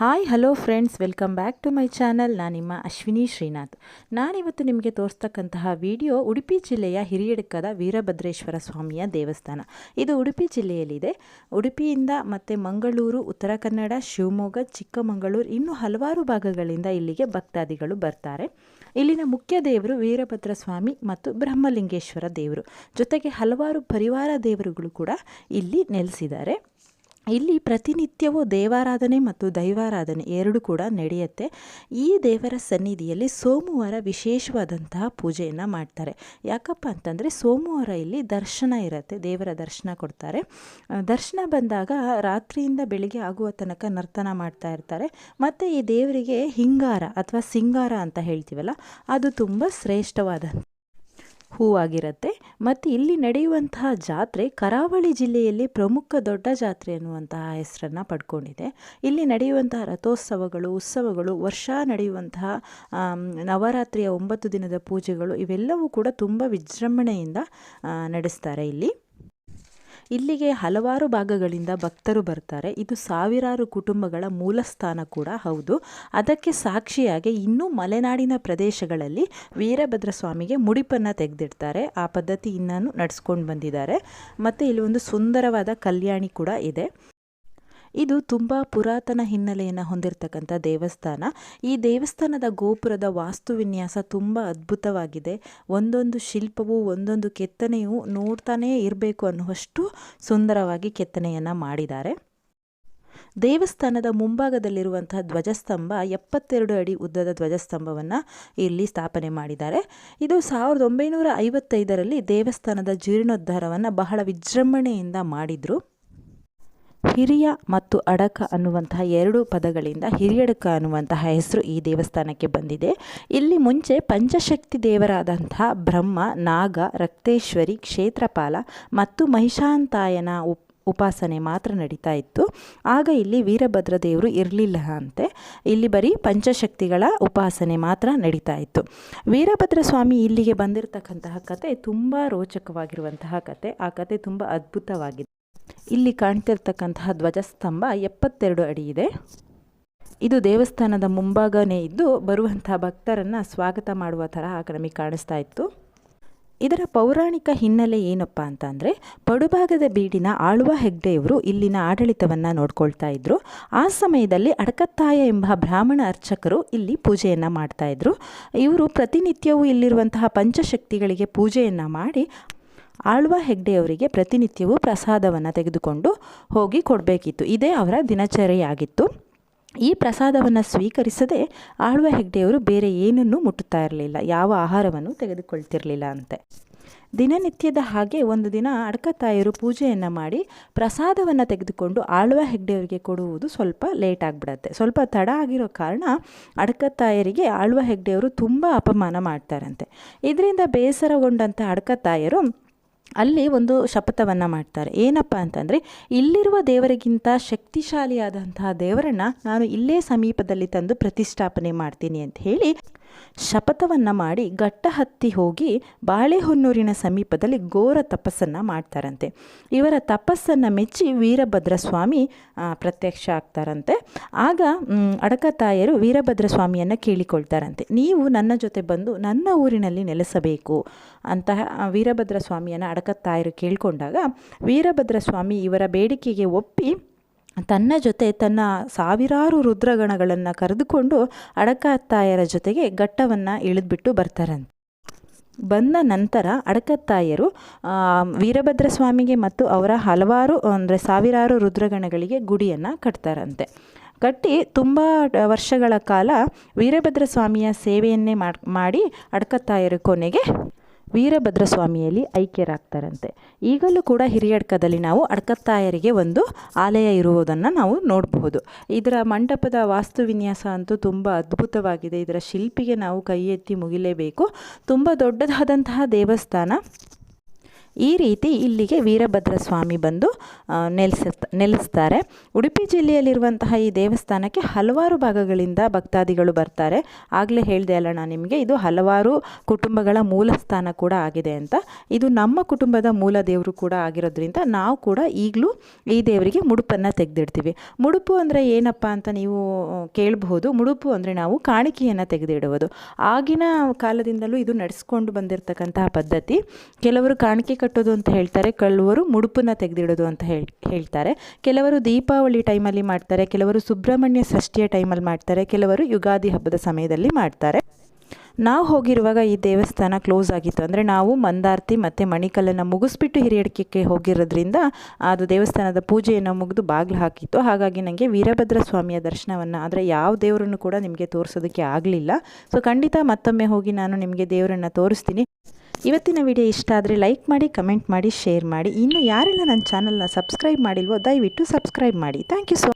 Hi hello friends welcome back to my channel ನಾನು ನಿಮ್ಮ ಅಶ್ವಿನಿ ಶ್ರೀನಾಥ್. ನಾನಿವತ್ತು ನಿಮಗೆ ತೋರಿಸ್ತಕ್ಕಂತಹ ವಿಡಿಯೋ ಉಡುಪಿ ಜಿಲ್ಲೆಯ ಹಿರಿಯಡ್ಕದ ವೀರಭದ್ರೇಶ್ವರ ಸ್ವಾಮಿಯ ದೇವಸ್ಥಾನ. ಇದು ಉಡುಪಿ ಜಿಲ್ಲೆಯಲ್ಲಿದೆ. ಉಡುಪಿಯಿಂದ ಮತ್ತು ಮಂಗಳೂರು, ಉತ್ತರ ಕನ್ನಡ, ಶಿವಮೊಗ್ಗ, ಚಿಕ್ಕಮಗಳೂರು ಇನ್ನೂ ಹಲವಾರು ಭಾಗಗಳಿಂದ ಇಲ್ಲಿಗೆ ಭಕ್ತಾದಿಗಳು ಬರ್ತಾರೆ. ಇಲ್ಲಿನ ಮುಖ್ಯ ದೇವರು ವೀರಭದ್ರ ಸ್ವಾಮಿ ಮತ್ತು ಬ್ರಹ್ಮಲಿಂಗೇಶ್ವರ ದೇವರು. ಜೊತೆಗೆ ಹಲವಾರು ಪರಿವಾರ ದೇವರುಗಳು ಕೂಡ ಇಲ್ಲಿ ನೆಲೆಸಿದ್ದಾರೆ. ಇಲ್ಲಿ ಪ್ರತಿನಿತ್ಯವೂ ದೇವಾರಾಧನೆ ಮತ್ತು ದೈವಾರಾಧನೆ ಎರಡು ಕೂಡ ನಡೆಯುತ್ತೆ. ಈ ದೇವರ ಸನ್ನಿಧಿಯಲ್ಲಿ ಸೋಮವಾರ ವಿಶೇಷವಾದಂತಹ ಪೂಜೆಯನ್ನು ಮಾಡ್ತಾರೆ. ಯಾಕಪ್ಪ ಅಂತಂದರೆ ಸೋಮವಾರ ಇಲ್ಲಿ ದರ್ಶನ ಇರುತ್ತೆ, ದೇವರ ದರ್ಶನ ಕೊಡ್ತಾರೆ. ದರ್ಶನ ಬಂದಾಗ ರಾತ್ರಿಯಿಂದ ಬೆಳಿಗ್ಗೆ ಆಗುವ ತನಕ ನರ್ತನ ಮಾಡ್ತಾ ಇರ್ತಾರೆ. ಮತ್ತು ಈ ದೇವರಿಗೆ ಹಿಂಗಾರ ಅಥವಾ ಸಿಂಗಾರ ಅಂತ ಹೇಳ್ತೀವಲ್ಲ, ಅದು ತುಂಬ ಶ್ರೇಷ್ಠವಾದ ಹೂವಾಗಿರುತ್ತೆ. ಮತ್ತು ಇಲ್ಲಿ ನಡೆಯುವಂತಹ ಜಾತ್ರೆ ಕರಾವಳಿ ಜಿಲ್ಲೆಯಲ್ಲಿ ಪ್ರಮುಖ ದೊಡ್ಡ ಜಾತ್ರೆ ಅನ್ನುವಂತಹ ಹೆಸರನ್ನು ಪಡ್ಕೊಂಡಿದೆ. ಇಲ್ಲಿ ನಡೆಯುವಂತಹ ರಥೋತ್ಸವಗಳು, ಉತ್ಸವಗಳು, ವರ್ಷ ನಡೆಯುವಂತಹ ನವರಾತ್ರಿಯ ಒಂಬತ್ತು ದಿನದ ಪೂಜೆಗಳು ಇವೆಲ್ಲವೂ ಕೂಡ ತುಂಬ ವಿಜೃಂಭಣೆಯಿಂದ ನಡೆಸ್ತಾರೆ ಇಲ್ಲಿ. ಇಲ್ಲಿಗೆ ಹಲವಾರು ಭಾಗಗಳಿಂದ ಭಕ್ತರು ಬರ್ತಾರೆ. ಇದು ಸಾವಿರಾರು ಕುಟುಂಬಗಳ ಮೂಲಸ್ಥಾನ ಕೂಡ ಹೌದು. ಅದಕ್ಕೆ ಸಾಕ್ಷಿಯಾಗಿ ಇನ್ನೂ ಮಲೆನಾಡಿನ ಪ್ರದೇಶಗಳಲ್ಲಿ ವೀರಭದ್ರ ಸ್ವಾಮಿಗೆ ಮುಡಿಪನ್ನು ತೆಗೆದಿಡ್ತಾರೆ. ಆ ಪದ್ಧತಿ ಇನ್ನೂ ನಡೆಸ್ಕೊಂಡು ಬಂದಿದ್ದಾರೆ. ಮತ್ತು ಇಲ್ಲಿ ಒಂದು ಸುಂದರವಾದ ಕಲ್ಯಾಣಿ ಕೂಡ ಇದೆ. ಇದು ತುಂಬ ಪುರಾತನ ಹಿನ್ನೆಲೆಯನ್ನು ಹೊಂದಿರತಕ್ಕಂಥ ದೇವಸ್ಥಾನ. ಈ ದೇವಸ್ಥಾನದ ಗೋಪುರದ ವಾಸ್ತುವಿನ್ಯಾಸ ತುಂಬ ಅದ್ಭುತವಾಗಿದೆ. ಒಂದೊಂದು ಶಿಲ್ಪವು, ಒಂದೊಂದು ಕೆತ್ತನೆಯು ನೋಡ್ತಾನೇ ಇರಬೇಕು ಅನ್ನುವಷ್ಟು ಸುಂದರವಾಗಿ ಕೆತ್ತನೆಯನ್ನು ಮಾಡಿದ್ದಾರೆ. ದೇವಸ್ಥಾನದ ಮುಂಭಾಗದಲ್ಲಿರುವಂತಹ ಧ್ವಜಸ್ತಂಭ, ಎಪ್ಪತ್ತೆರಡು ಅಡಿ ಉದ್ದದ ಧ್ವಜಸ್ತಂಭವನ್ನು ಇಲ್ಲಿ ಸ್ಥಾಪನೆ ಮಾಡಿದ್ದಾರೆ. ಇದು ಸಾವಿರದ ಒಂಬೈನೂರ ಐವತ್ತೈದರಲ್ಲಿ ದೇವಸ್ಥಾನದ ಜೀರ್ಣೋದ್ಧಾರವನ್ನು ಬಹಳ ವಿಜೃಂಭಣೆಯಿಂದ ಮಾಡಿದರು. ಹಿರಿಯ ಮತ್ತು ಅಡಕ ಅನ್ನುವಂತಹ ಎರಡು ಪದಗಳಿಂದ ಹಿರಿಯಡಕ ಅನ್ನುವಂತಹ ಹೆಸರು ಈ ದೇವಸ್ಥಾನಕ್ಕೆ ಬಂದಿದೆ. ಇಲ್ಲಿ ಮುಂಚೆ ಪಂಚಶಕ್ತಿ ದೇವರಾದಂತಹ ಬ್ರಹ್ಮ, ನಾಗ, ರಕ್ತೇಶ್ವರಿ, ಕ್ಷೇತ್ರಪಾಲ ಮತ್ತು ಮಹಿಷಾಂತಾಯನ ಉಪ್, ಉಪಾಸನೆ ಮಾತ್ರ ನಡೀತಾ ಇತ್ತು. ಆಗ ಇಲ್ಲಿ ವೀರಭದ್ರ ದೇವರು ಇರಲಿಲ್ಲ ಅಂತೆ. ಇಲ್ಲಿ ಬರೀ ಪಂಚಶಕ್ತಿಗಳ ಉಪಾಸನೆ ಮಾತ್ರ ನಡೀತಾ ಇತ್ತು. ವೀರಭದ್ರ ಸ್ವಾಮಿ ಇಲ್ಲಿಗೆ ಬಂದಿರತಕ್ಕಂತಹ ಕತೆ ತುಂಬ ರೋಚಕವಾಗಿರುವಂತಹ ಕತೆ. ಆ ಕತೆ ತುಂಬ ಅದ್ಭುತವಾಗಿದೆ. ಇಲ್ಲಿ ಕಾಣ್ತಿರ್ತಕ್ಕಂತಹ ಧ್ವಜಸ್ತಂಭ ಎಪ್ಪತ್ತೆರಡು ಅಡಿ ಇದೆ. ಇದು ದೇವಸ್ಥಾನದ ಮುಂಭಾಗನೇ ಇದ್ದು ಬರುವಂತಹ ಭಕ್ತರನ್ನು ಸ್ವಾಗತ ಮಾಡುವ ತರಹ ನಮಗೆ ಕಾಣಿಸ್ತಾ ಇತ್ತು. ಇದರ ಪೌರಾಣಿಕ ಹಿನ್ನೆಲೆ ಏನಪ್ಪ ಅಂತಂದರೆ, ಪಡುಭಾಗದ ಬೀಡಿನ ಆಳುವ ಹೆಗ್ಡೆಯವರು ಇಲ್ಲಿನ ಆಡಳಿತವನ್ನು ನೋಡ್ಕೊಳ್ತಾ ಇದ್ದರು ಆ ಸಮಯದಲ್ಲಿ ಅಡಕತ್ತಾಯ ಎಂಬ ಬ್ರಾಹ್ಮಣ ಅರ್ಚಕರು ಇಲ್ಲಿ ಪೂಜೆಯನ್ನು ಮಾಡ್ತಾ ಇದ್ದರು ಇವರು ಪ್ರತಿನಿತ್ಯವೂ ಇಲ್ಲಿರುವಂತಹ ಪಂಚಶಕ್ತಿಗಳಿಗೆ ಪೂಜೆಯನ್ನು ಮಾಡಿ ಆಳ್ವ ಹೆಗ್ಡೆಯವರಿಗೆ ಪ್ರತಿನಿತ್ಯವೂ ಪ್ರಸಾದವನ್ನು ತೆಗೆದುಕೊಂಡು ಹೋಗಿ ಕೊಡಬೇಕಿತ್ತು. ಇದೇ ಅವರ ದಿನಚರಿಯಾಗಿತ್ತು. ಈ ಪ್ರಸಾದವನ್ನು ಸ್ವೀಕರಿಸದೆ ಆಳ್ವ ಹೆಗ್ಡೆಯವರು ಬೇರೆ ಏನನ್ನೂ ಮುಟ್ಟುತ್ತಾ ಇರಲಿಲ್ಲ. ಯಾವ ಆಹಾರವನ್ನು ತೆಗೆದುಕೊಳ್ತಿರಲಿಲ್ಲ ಅಂತೆ. ದಿನನಿತ್ಯದ ಹಾಗೆ ಒಂದು ದಿನ ಅಡಕತ್ತಾಯರು ಪೂಜೆಯನ್ನು ಮಾಡಿ ಪ್ರಸಾದವನ್ನು ತೆಗೆದುಕೊಂಡು ಆಳ್ವ ಹೆಗ್ಡೆಯವರಿಗೆ ಕೊಡುವುದು ಸ್ವಲ್ಪ ಲೇಟ್ ಆಗಿಬಿಡತ್ತೆ. ಸ್ವಲ್ಪ ತಡ ಆಗಿರೋ ಕಾರಣ ಅಡಕತ್ತಾಯರಿಗೆ ಆಳ್ವ ಹೆಗ್ಡೆಯವರು ತುಂಬ ಅಪಮಾನ ಮಾಡ್ತಾರಂತೆ ಇದರಿಂದ ಬೇಸರಗೊಂಡಂಥ ಅಡಕತ್ತಾಯರು ಅಲ್ಲಿ ಒಂದು ಶಪಥವನ್ನು ಮಾಡ್ತಾರೆ. ಏನಪ್ಪ ಅಂತಂದರೆ, ಇಲ್ಲಿರುವ ದೇವರಿಗಿಂತ ಶಕ್ತಿಶಾಲಿಯಾದಂತಹ ದೇವರನ್ನು ನಾನು ಇಲ್ಲೇ ಸಮೀಪದಲ್ಲಿ ತಂದು ಪ್ರತಿಷ್ಠಾಪನೆ ಮಾಡ್ತೀನಿ ಅಂತ ಹೇಳಿ ಶಪಥವನ್ನು ಮಾಡಿ ಘಟ್ಟ ಹತ್ತಿ ಹೋಗಿ ಬಾಳೆಹೊನ್ನೂರಿನ ಸಮೀಪದಲ್ಲಿ ಘೋರ ತಪಸ್ಸನ್ನು ಮಾಡ್ತಾರಂತೆ. ಇವರ ತಪಸ್ಸನ್ನು ಮೆಚ್ಚಿ ವೀರಭದ್ರ ಸ್ವಾಮಿ ಪ್ರತ್ಯಕ್ಷ ಆಗ್ತಾರಂತೆ. ಆಗ ಅಡಕ ತಾಯರು ವೀರಭದ್ರ ಸ್ವಾಮಿಯನ್ನು ಕೇಳಿಕೊಳ್ತಾರಂತೆ. ನೀವು ನನ್ನ ಜೊತೆ ಬಂದು ನನ್ನ ಊರಿನಲ್ಲಿ ನೆಲೆಸಬೇಕು ಅಂತಹ ವೀರಭದ್ರ ಸ್ವಾಮಿಯನ್ನು ಅಡಕತ್ತಾಯರು ಕೇಳಿಕೊಂಡಾಗ ವೀರಭದ್ರ ಸ್ವಾಮಿ ಇವರ ಬೇಡಿಕೆಗೆ ಒಪ್ಪಿ ತನ್ನ ಜೊತೆ ತನ್ನ ಸಾವಿರಾರು ರುದ್ರಗಣಗಳನ್ನು ಕರೆದುಕೊಂಡು ಅಡಕತ್ತಾಯರ ಜೊತೆಗೆ ಘಟ್ಟವನ್ನು ಇಳಿದ್ಬಿಟ್ಟು ಬರ್ತಾರಂತೆ. ಬಂದ ನಂತರ ಅಡಕತ್ತಾಯರು ವೀರಭದ್ರ ಸ್ವಾಮಿಗೆ ಮತ್ತು ಅವರ ಹಲವಾರು, ಅಂದರೆ ಸಾವಿರಾರು ರುದ್ರಗಣಗಳಿಗೆ ಗುಡಿಯನ್ನು ಕಟ್ತಾರಂತೆ. ಕಟ್ಟಿ ತುಂಬ ವರ್ಷಗಳ ಕಾಲ ವೀರಭದ್ರ ಸ್ವಾಮಿಯ ಸೇವೆಯನ್ನೇ ಮಾಡಿ ಅಡಕತ್ತಾಯರು ಕೊನೆಗೆ ವೀರಭದ್ರ ಸ್ವಾಮಿಯಲ್ಲಿ ಐಕ್ಯರಾಗ್ತಾರಂತೆ. ಈಗಲೂ ಕೂಡ ಹಿರಿಯಡ್ಕದಲ್ಲಿ ನಾವು ಅಡ್ಕತ್ತಾಯರಿಗೆ ಒಂದು ಆಲಯ ಇರುವುದನ್ನು ನಾವು ನೋಡಬಹುದು. ಇದರ ಮಂಟಪದ ವಾಸ್ತುವಿನ್ಯಾಸ ಅಂತೂ ತುಂಬ ಅದ್ಭುತವಾಗಿದೆ. ಇದರ ಶಿಲ್ಪಿಗೆ ನಾವು ಕೈ ಎತ್ತಿ ಮುಗಿಲೇಬೇಕು. ತುಂಬ ದೊಡ್ಡದಾದಂತಹ ದೇವಸ್ಥಾನ. ಈ ರೀತಿ ಇಲ್ಲಿಗೆ ವೀರಭದ್ರ ಸ್ವಾಮಿ ಬಂದು ನೆಲೆಸ ನೆಲೆಸ್ತಾರೆ. ಉಡುಪಿ ಜಿಲ್ಲೆಯಲ್ಲಿರುವಂತಹ ಈ ದೇವಸ್ಥಾನಕ್ಕೆ ಹಲವಾರು ಭಾಗಗಳಿಂದ ಭಕ್ತಾದಿಗಳು ಬರ್ತಾರೆ. ಆಗಲೇ ಹೇಳಿದೆ ಅಲ್ಲ ನಾನು ನಿಮಗೆ, ಇದು ಹಲವಾರು ಕುಟುಂಬಗಳ ಮೂಲ ಸ್ಥಾನ ಕೂಡ ಆಗಿದೆ ಅಂತ. ಇದು ನಮ್ಮ ಕುಟುಂಬದ ಮೂಲ ದೇವರು ಕೂಡ ಆಗಿರೋದ್ರಿಂದ ನಾವು ಕೂಡ ಈಗಲೂ ಈ ದೇವರಿಗೆ ಮುಡುಪನ್ನು ತೆಗೆದಿಡ್ತೀವಿ. ಮುಡುಪು ಅಂದರೆ ಏನಪ್ಪ ಅಂತ ನೀವು ಕೇಳಬಹುದು. ಮುಡುಪು ಅಂದರೆ ನಾವು ಕಾಣಿಕೆಯನ್ನು ತೆಗೆದಿಡುವುದು. ಆಗಿನ ಕಾಲದಿಂದಲೂ ಇದು ನಡೆಸ್ಕೊಂಡು ಬಂದಿರತಕ್ಕಂತಹ ಪದ್ಧತಿ. ಕೆಲವರು ಕಾಣಿಕೆ ಕಟ್ಟೋದು ಅಂತ ಹೇಳ್ತಾರೆ ಕೆಲವರು ಮುಡುಪನ್ನ ತೆಗೆದಿಡೋದು ಅಂತ ಹೇಳ್, ಹೇಳ್ತಾರೆ. ಕೆಲವರು ದೀಪಾವಳಿ ಟೈಮಲ್ಲಿ ಮಾಡ್ತಾರೆ, ಕೆಲವರು ಸುಬ್ರಹ್ಮಣ್ಯ ಷಷ್ಠಿಯ ಟೈಮಲ್ಲಿ ಮಾಡ್ತಾರೆ, ಕೆಲವರು ಯುಗಾದಿ ಹಬ್ಬದ ಸಮಯದಲ್ಲಿ ಮಾಡ್ತಾರೆ. ನಾವು ಹೋಗಿರುವಾಗ ಈ ದೇವಸ್ಥಾನ ಕ್ಲೋಸ್ ಆಗಿತ್ತು. ಅಂದರೆ ನಾವು ಮಂದಾರ್ತಿ ಮತ್ತು ಮಣಿಕಲ್ಲನ್ನು ಮುಗಿಸ್ಬಿಟ್ಟು ಹಿರಿಯಡಿಕೆ ಹೋಗಿರೋದ್ರಿಂದ ಅದು ದೇವಸ್ಥಾನದ ಪೂಜೆಯನ್ನು ಮುಗಿದು ಬಾಗಿಲು ಹಾಕಿತ್ತು. ಹಾಗಾಗಿ ನನಗೆ ವೀರಭದ್ರ ಸ್ವಾಮಿಯ ದರ್ಶನವನ್ನು ಆದರೆ ಯಾವ ದೇವರನ್ನು ಕೂಡ ನಿಮಗೆ ತೋರಿಸೋದಕ್ಕೆ ಆಗಲಿಲ್ಲ. ಸೊ ಖಂಡಿತ ಮತ್ತೊಮ್ಮೆ ಹೋಗಿ ನಾನು ನಿಮಗೆ ದೇವರನ್ನು ತೋರಿಸ್ತೀನಿ. ಇವತ್ತಿನ ವಿಡಿಯೋ ಇಷ್ಟ ಆದರೆ ಲೈಕ್ ಮಾಡಿ, ಕಮೆಂಟ್ ಮಾಡಿ, ಶೇರ್ ಮಾಡಿ. ಇನ್ನು ಯಾರೆಲ್ಲ ನನ್ನ ಚಾನಲ್ನ ಸಬ್ಸ್ಕ್ರೈಬ್ ಮಾಡಿಲ್ವೋ ದಯವಿಟ್ಟು ಸಬ್ಸ್ಕ್ರೈಬ್ ಮಾಡಿ. Thank you so